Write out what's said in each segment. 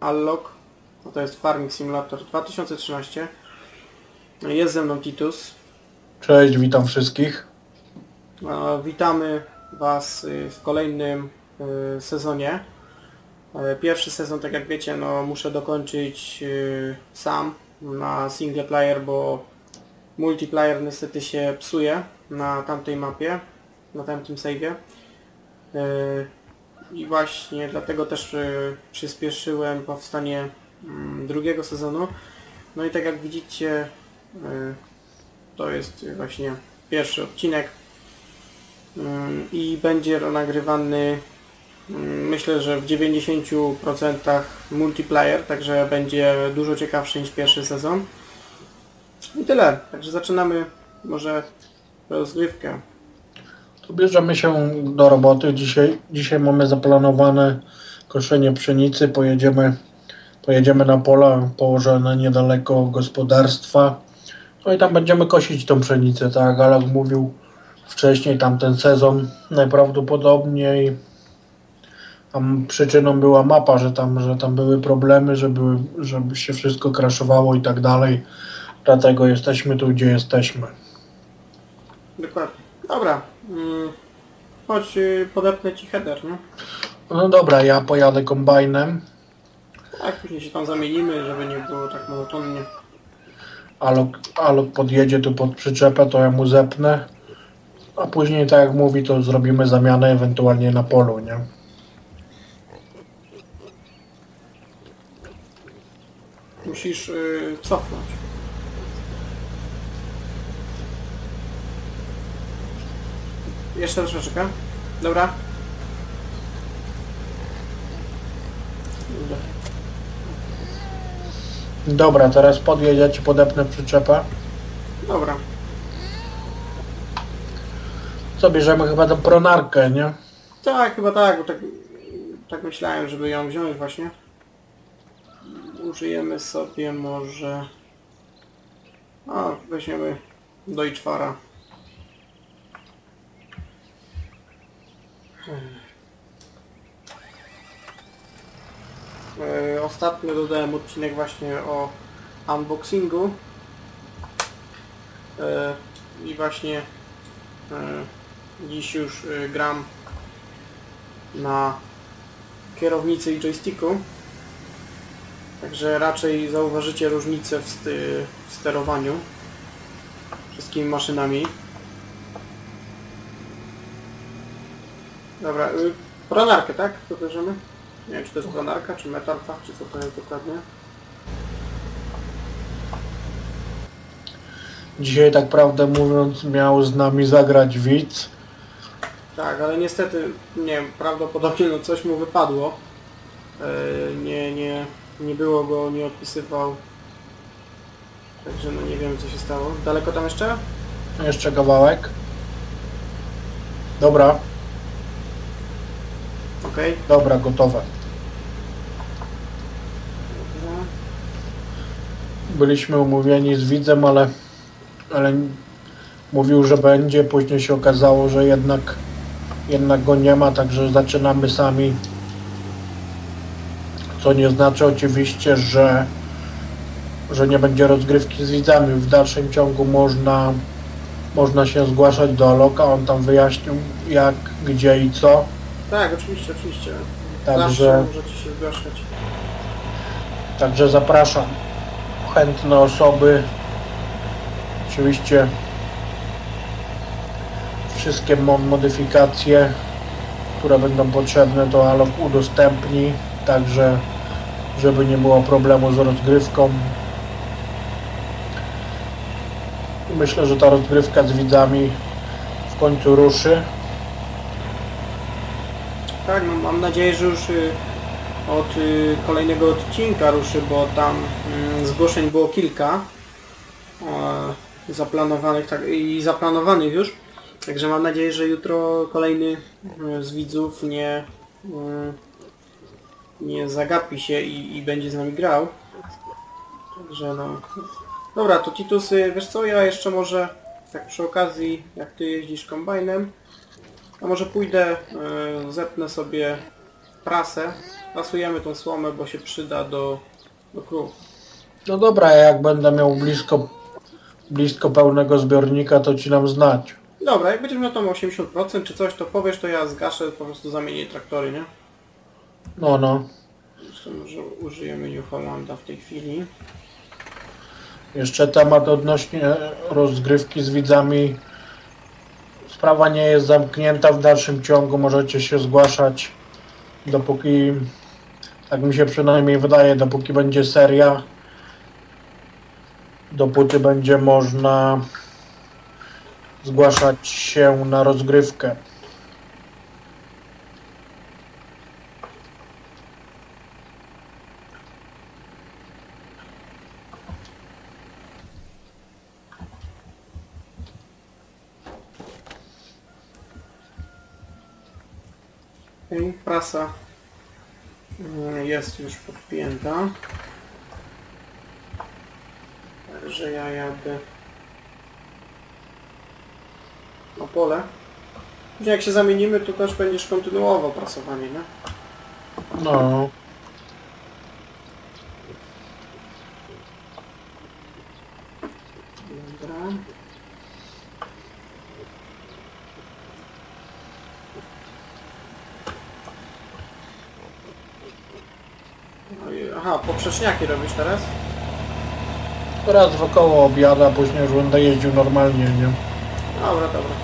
Allog, no to jest Farming Simulator 2013. Jest ze mną Titus. Cześć, witam wszystkich. Witamy Was y, w kolejnym y, sezonie. E, Pierwszy sezon, tak jak wiecie, no muszę dokończyć y, sam na single player, bo multiplayer niestety się psuje na tamtej mapie, na tamtym save'ie. E, I właśnie dlatego też y, przyspieszyłem powstanie mm, drugiego sezonu. No i tak jak widzicie, y, to jest właśnie pierwszy odcinek Mm, i będzie nagrywany mm, myślę, że w 90% multiplayer, także będzie dużo ciekawszy niż pierwszy sezon. I tyle, także zaczynamy może rozgrywkę. Bierzemy się do roboty. Dzisiaj, dzisiaj mamy zaplanowane koszenie pszenicy. Pojedziemy, pojedziemy na pola położone niedaleko gospodarstwa. No i tam będziemy kosić tą pszenicę, tak jak Alek mówił wcześniej, tamten sezon najprawdopodobniej tam przyczyną była mapa, że tam, że tam były problemy, żeby, żeby się wszystko crashowało i tak dalej. Dlatego jesteśmy tu, gdzie jesteśmy. Dokładnie. Dobra. Mm, Chodź, y, podepnę Ci header, no. No dobra, ja pojadę kombajnem. Tak, później się tam zamienimy, żeby nie było tak monotonnie. Alok, Alok podjedzie tu pod przyczepę, to ja mu zepnę. A później, tak jak mówi, to zrobimy zamianę ewentualnie na polu, nie? Musisz y, cofnąć. Jeszcze troszeczkę. Dobra. Dobra. Dobra, teraz podjedź, ja ci podepnę przyczepę. Dobra. Co, bierzemy chyba tą pronarkę, nie? Tak, chyba tak, bo tak, tak myślałem, żeby ją wziąć właśnie. Użyjemy sobie może... A, weźmiemy Deutschfara. E, Ostatnio dodałem odcinek właśnie o unboxingu. E, I właśnie e, dziś już e, gram na kierownicy i joysticku. Także raczej zauważycie różnicę w, w sterowaniu wszystkimi maszynami. Dobra, y, tak? To bierzemy? Nie wiem, czy to jest pronarka, czy metalfach, czy co to jest dokładnie. Dzisiaj, tak prawdę mówiąc, miał z nami zagrać widz. Tak, ale niestety, nie wiem, prawdopodobnie no coś mu wypadło. Yy, nie, nie, nie było go, nie odpisywał. Także no nie wiem co się stało. Daleko tam jeszcze? Jeszcze kawałek. Dobra, Okej. dobra, gotowe. Dobra. Byliśmy umówieni z widzem, ale, ale mówił, że będzie. Później się okazało, że jednak, jednak go nie ma, także zaczynamy sami. Co nie znaczy oczywiście, że, że nie będzie rozgrywki z widzami. W dalszym ciągu można, można się zgłaszać do Aloka. On tam wyjaśnił jak, gdzie i co. Tak, oczywiście, oczywiście. Także- Zawsze możecie się zgłaszać. Także zapraszam chętne osoby. Oczywiście wszystkie mo- modyfikacje, które będą potrzebne, to Alok udostępni, także żeby nie było problemu z rozgrywką. Myślę, że ta rozgrywka z widzami w końcu ruszy. Tak, no, mam nadzieję, że już y, od y, kolejnego odcinka ruszy, bo tam y, zgłoszeń było kilka e, zaplanowanych tak, i zaplanowanych już. Także mam nadzieję, że jutro kolejny y, z widzów nie, y, nie zagapi się i, i będzie z nami grał. Także no... Dobra, to Titus, wiesz co, ja jeszcze może tak przy okazji, jak ty jeździsz kombajnem, a może pójdę, zepnę sobie prasę. Prasujemy tą słomę, bo się przyda do, do krów. No dobra, jak będę miał blisko, blisko pełnego zbiornika, to ci nam znać. Dobra, jak będziesz miał tam 80% czy coś, to powiesz, to ja zgaszę, po prostu zamienię traktory, nie? No, no. Zresztą może użyjemy New Hollanda w tej chwili. Jeszcze temat odnośnie rozgrywki z widzami. Sprawa nie jest zamknięta w dalszym ciągu. Możecie się zgłaszać dopóki, tak mi się przynajmniej wydaje, dopóki będzie seria. Dopóty będzie można zgłaszać się na rozgrywkę. Prasa jest już podpięta. Także ja jadę na pole. Jak się zamienimy, to też będziesz kontynuował prasowanie, nie? No, Dobra. No i- Aha, poprzeczniaki robisz teraz? raz wokoło obiada, później już będę jeździł normalnie, nie? Dobra, dobra.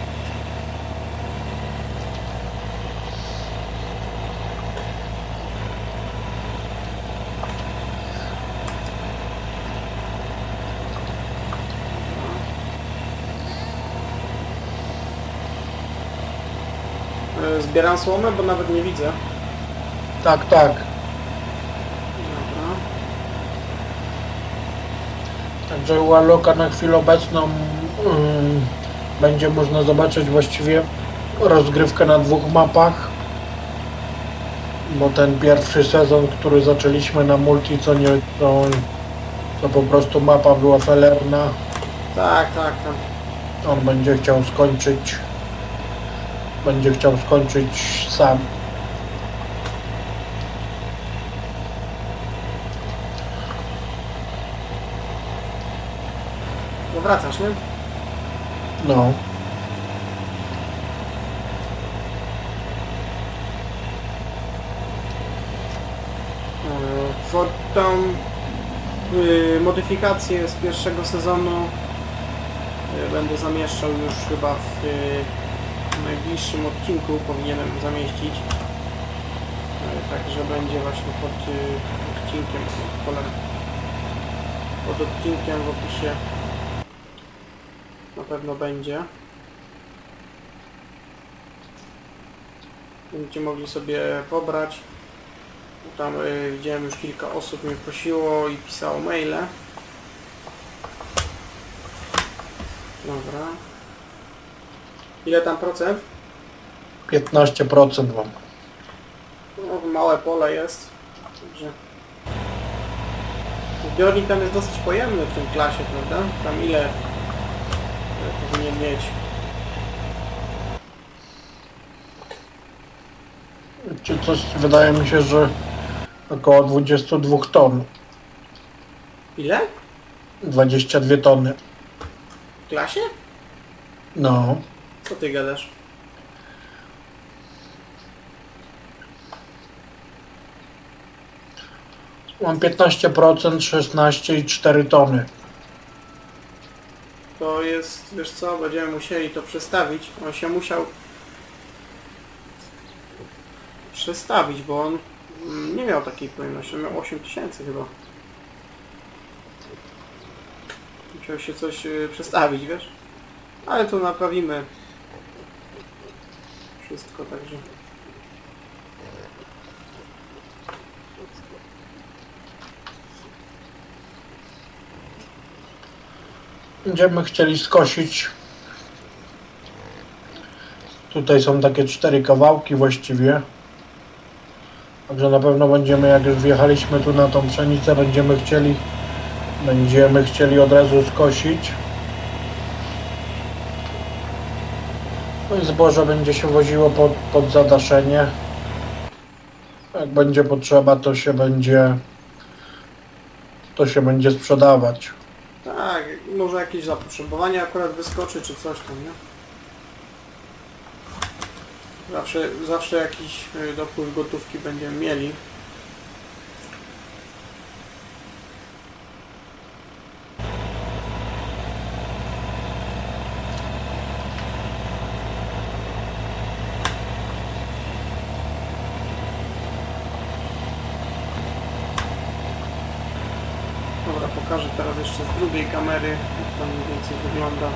E, Zbieram słomę, bo nawet nie widzę. Tak, tak. Dobra. Także u Aloka na chwilę obecną mm, będzie można zobaczyć właściwie rozgrywkę na dwóch mapach. Bo ten pierwszy sezon, który zaczęliśmy na multi, co nie, to, to po prostu mapa była felerna. Tak, tak, tak. On będzie chciał skończyć, będzie chciał skończyć sam. Wracasz, nie? No, E, For tą y, modyfikację z pierwszego sezonu y, będę zamieszczał już chyba w y, najbliższym odcinku powinienem zamieścić. Także będzie właśnie pod odcinkiem, pod, pod odcinkiem w opisie na pewno będzie. Będziecie mogli sobie pobrać. Tam y, widziałem już kilka osób mnie prosiło i pisało maile. Dobra. Ile tam procent? 15% mam. No, małe pole jest. Także... Zbiornik tam jest dosyć pojemny w tym klasie, prawda? Tam ile powinien mieć? Czy coś, wydaje mi się, że około 22 ton. Ile? 22 tony. W klasie? No. Co ty gadasz? Mam 15%, 16 i 4 tony. To jest, wiesz co, będziemy musieli to przestawić. On się musiał przestawić, bo on nie miał takiej pojemności, on miał 8000 chyba. Musiał się coś y, przestawić, wiesz? Ale to naprawimy wszystko, także... Będziemy chcieli skosić. Tutaj są takie cztery kawałki właściwie. Także na pewno będziemy, jak już wjechaliśmy tu na tą pszenicę, będziemy chcieli będziemy chcieli od razu skosić. No i zboże będzie się woziło pod, pod zadaszenie. Jak będzie potrzeba, to się będzie to się będzie sprzedawać. Tak, może jakieś zapotrzebowanie akurat wyskoczy, czy coś tam, nie? Zawsze, zawsze jakiś y, dopływ gotówki będziemy mieli. Dobra, pokażę teraz jeszcze z drugiej kamery, jak to mniej więcej wygląda.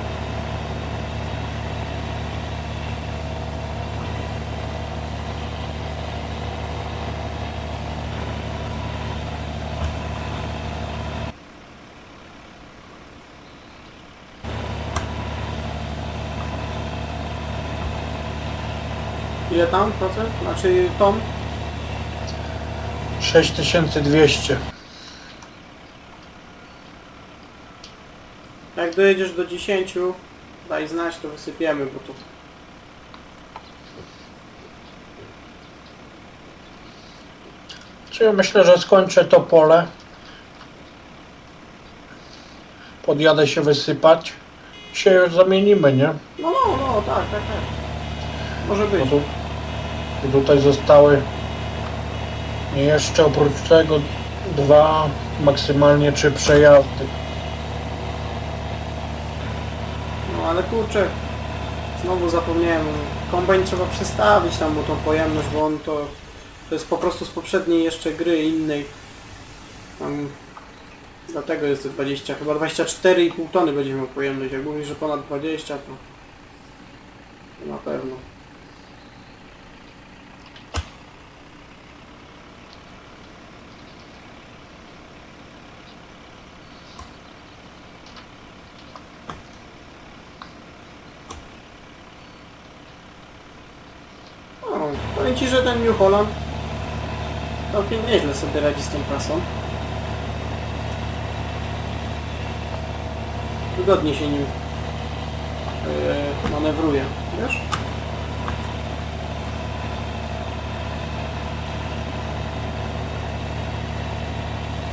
Ile tam procent? Znaczy tom? 6200. dojedziesz do 10, daj znać, to wysypiemy, bo to... Czy ja myślę, że skończę to pole. Podjadę się wysypać. Się już zamienimy, nie? No, no, no, tak, tak, tak. Może być. tu, i tutaj zostały jeszcze oprócz tego dwa, maksymalnie trzy przejazdy. No ale kurczę, znowu zapomniałem, kombajn trzeba przestawić tam mu tą pojemność, bo on to, to jest po prostu z poprzedniej jeszcze gry innej. Dlatego jest to 20, chyba 24,5 tony będzie miał pojemność. Jak mówisz, że ponad 20, to, to na pewno. O, powiem Ci, że ten New Holland całkiem nieźle sobie radzi z tą prasą. Wygodnie się nim yy, manewruje, wiesz?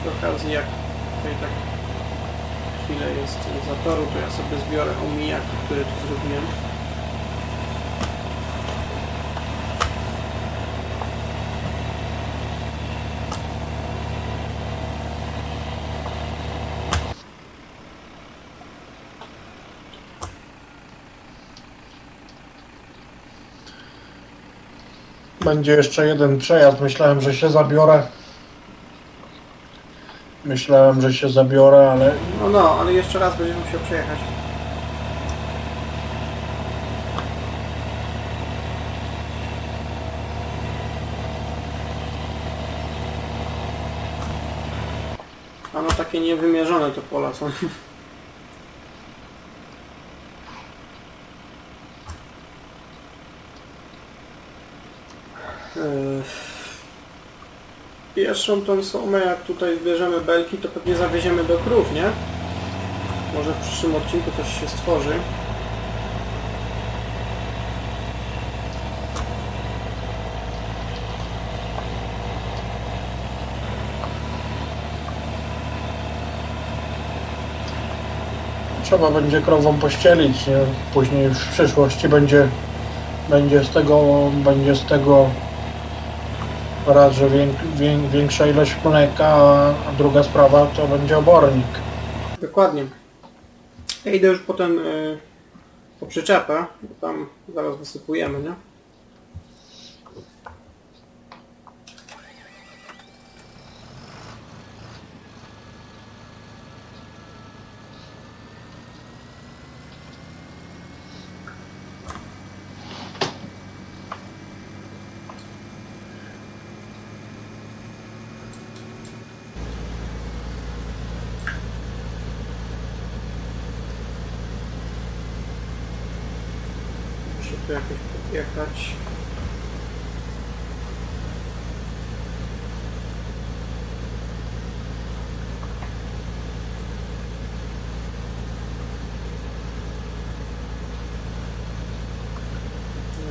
Przy okazji jak tutaj tak chwilę jest zatoru, to ja sobie zbiorę omijaki, które tu zrobiłem. Będzie jeszcze jeden przejazd. Myślałem, że się zabiorę. Myślałem, że się zabiorę, ale No no, ale jeszcze raz będziemy musiał przejechać. A no takie niewymierzone te pola są. Pierwszą tą sumę, jak tutaj zbierzemy belki, to pewnie zawieziemy do krów, nie? Może w przyszłym odcinku coś się stworzy. trzeba będzie krową pościelić. Nie? Później w przyszłości będzie, będzie z tego będzie z tego raz, że większa ilość mleka, a druga sprawa to będzie obornik. Dokładnie. Ja idę już potem y, po przyczepę, tam zaraz wysypujemy, nie? Muszę tu jakoś podjechać.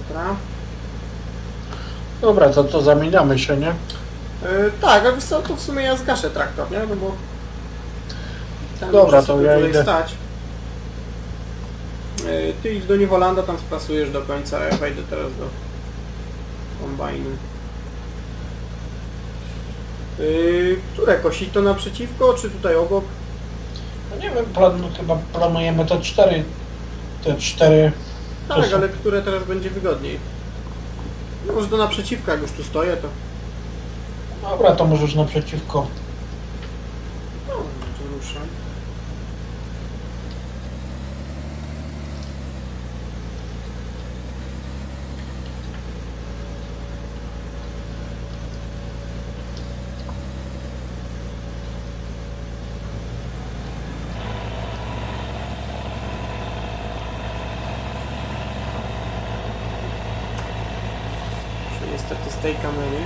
Dobra. Dobra, to to zamieniamy się, nie? Yy, tak, a wiesz co, to w sumie ja zgaszę traktor, nie? No bo... Dobra, to ja idę. Stać. Yy, ty idź do Niewolanda, tam sprasujesz do końca, ja wejdę teraz do kombajnu. Yy, które kosi to naprzeciwko, czy tutaj obok? No nie wiem, plan, chyba planujemy te cztery. Te cztery. Tak, ale które teraz będzie wygodniej? No może to naprzeciwko, jak już tu stoję, to... Dobra, to możesz naprzeciwko. No, to ruszam. Niestety z tej kamery.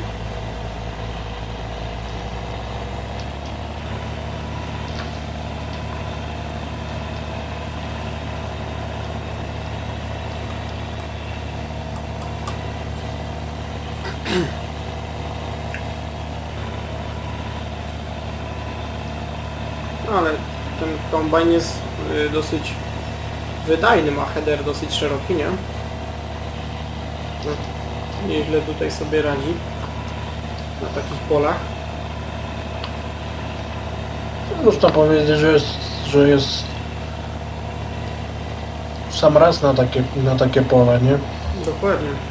No ale ten kombajn jest y, dosyć wydajny, ma header dosyć szeroki, nie? Nieźle tutaj sobie radzi na takich polach. Można powiedzieć, że jest, że jest sam raz na takie, na takie pole, nie? Dokładnie.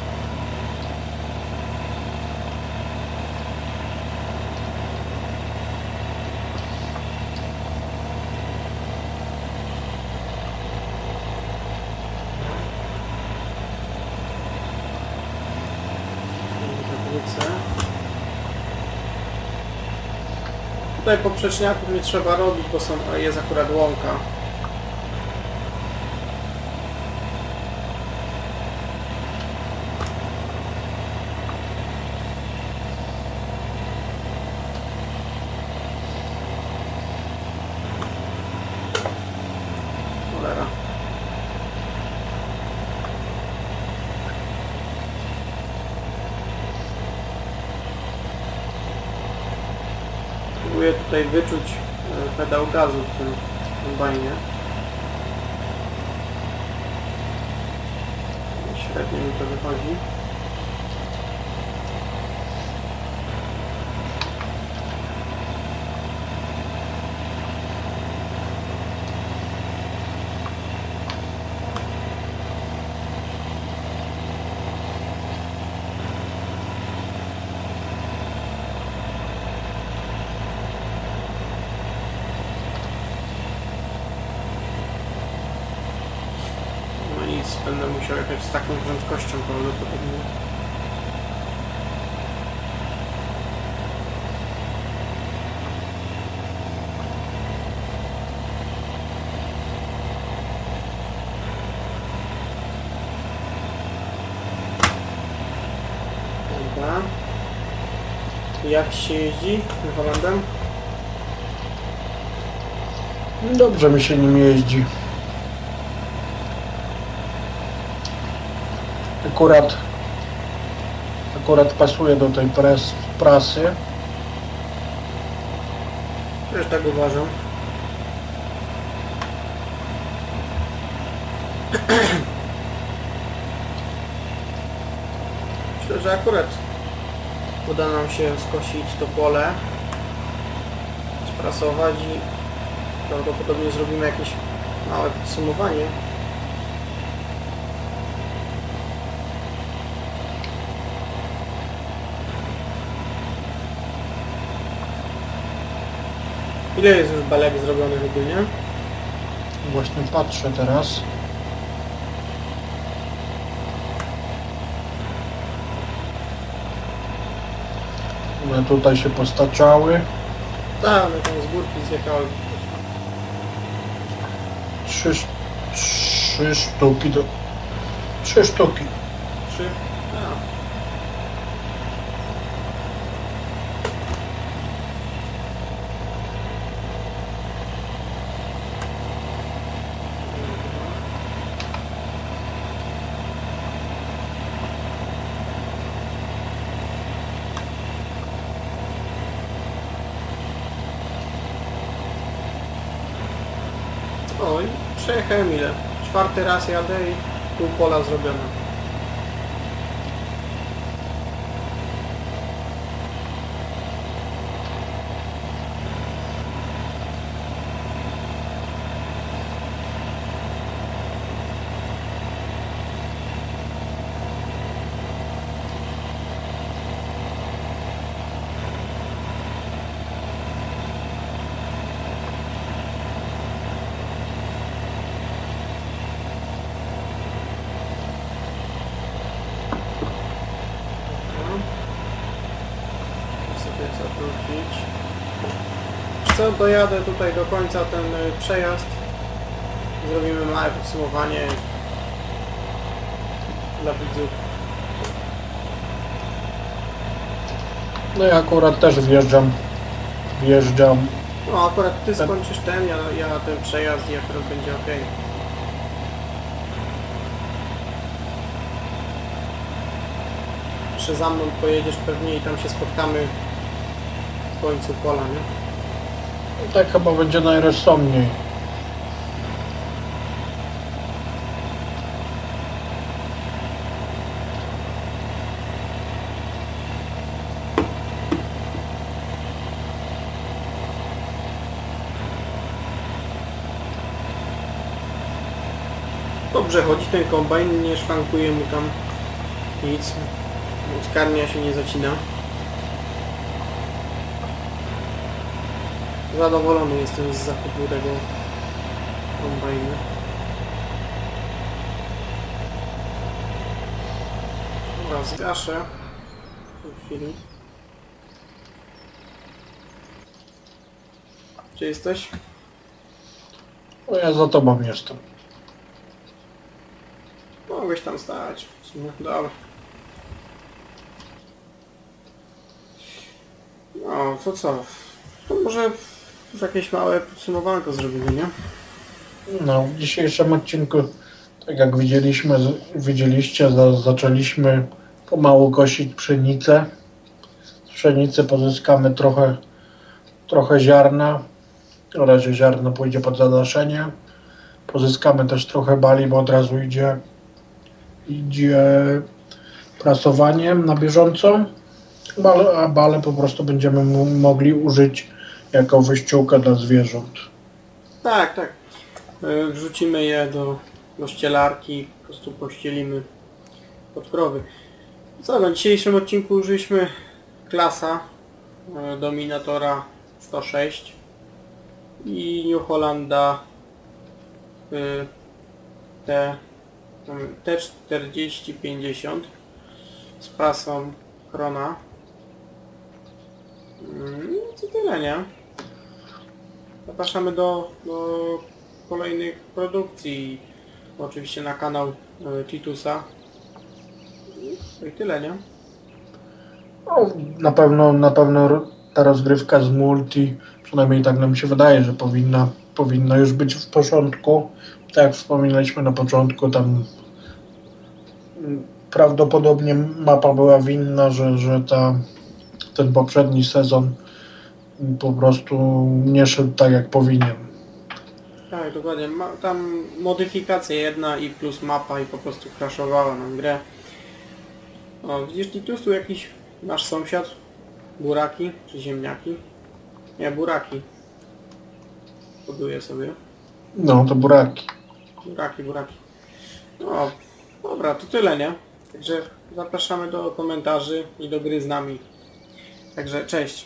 Tutaj poprzeczniaków nie trzeba robić, bo są, jest akurat łąka. Próbuję tutaj wyczuć e, pedał gazu w tym kombajnie. Średnio mi to wychodzi. No nic, musiał jechać z taką prędkością prawdopodobnie. Dobra. Jak się jeździ tym Holandem? Dobrze mi się nim jeździ. Akurat akurat pasuje do tej pres, prasy. Też tak uważam. Myślę, że akurat uda nam się skosić to pole, sprasować i prawdopodobnie zrobimy jakieś małe podsumowanie. Ile jest już belek zrobionych ogólnie? Właśnie patrzę teraz. One tutaj się postaczały. Tak, one tam z górki zjechały. Trzy, trzy sztuki do... Trzy sztuki. Trzy? A. O, i przejechałem ile? Czwarty raz jadę i pół pola zrobione. Muszę sobie zawrócić. Co, dojadę tutaj do końca ten y, przejazd. Zrobimy małe podsumowanie dla widzów. No ja akurat też wjeżdżam, wjeżdżam, No akurat ty Tak. skończysz ten, ja, ja ten przejazd i akurat będzie ok. Jeszcze za mną pojedziesz pewnie i tam się spotkamy w końcu pola, nie? Tak chyba będzie najrozsądniej. Dobrze chodzi ten kombajn, nie szwankuje mu tam nic. Skarnia się nie zacina. Zadowolony jestem z zakupu tego kombajnu. Dobra, zgaszę w tej chwili. Gdzie jesteś? No ja za tobą jestem. Mogłeś tam stać. W sumie. Dobra. No, to co? To może jakieś małe podsumowanko zrobimy, nie? No, w dzisiejszym odcinku, tak jak widzieliśmy, widzieliście, za, zaczęliśmy pomału kosić pszenicę. Z pszenicy pozyskamy trochę, trochę ziarna. Na razie ziarno pójdzie pod zadaszenie. Pozyskamy też trochę bali, bo od razu idzie, idzie prasowaniem na bieżąco. Bale, a bale po prostu będziemy mogli użyć jako wyściółka dla zwierząt. Tak, tak. E, Wrzucimy je do, do ścielarki, po prostu pościelimy pod krowy. Co, na dzisiejszym odcinku użyliśmy klasa e, Dominatora 106 i New Hollanda T, mm, T4050 z prasą Krona. Mm, I to tyle, nie? Zapraszamy do, do kolejnych produkcji. Oczywiście na kanał e, Titusa. No i tyle, nie? No, na pewno, na pewno ta rozgrywka z multi, przynajmniej tak nam się wydaje, że powinna, powinna już być w porządku. Tak jak wspominaliśmy na początku, tam mm, prawdopodobnie mapa była winna, że, że ta, ten poprzedni sezon po prostu nie szedł tak jak powinien. Tak, dokładnie. Ma, tam modyfikacja jedna i plus mapa i po prostu crashowała nam grę. O, widzisz Titus, tu jakiś nasz sąsiad? Buraki czy ziemniaki? Nie, buraki. Buduję sobie. No to buraki. Buraki, buraki. No, dobra, to tyle, nie? Także zapraszamy do komentarzy i do gry z nami. Także cześć.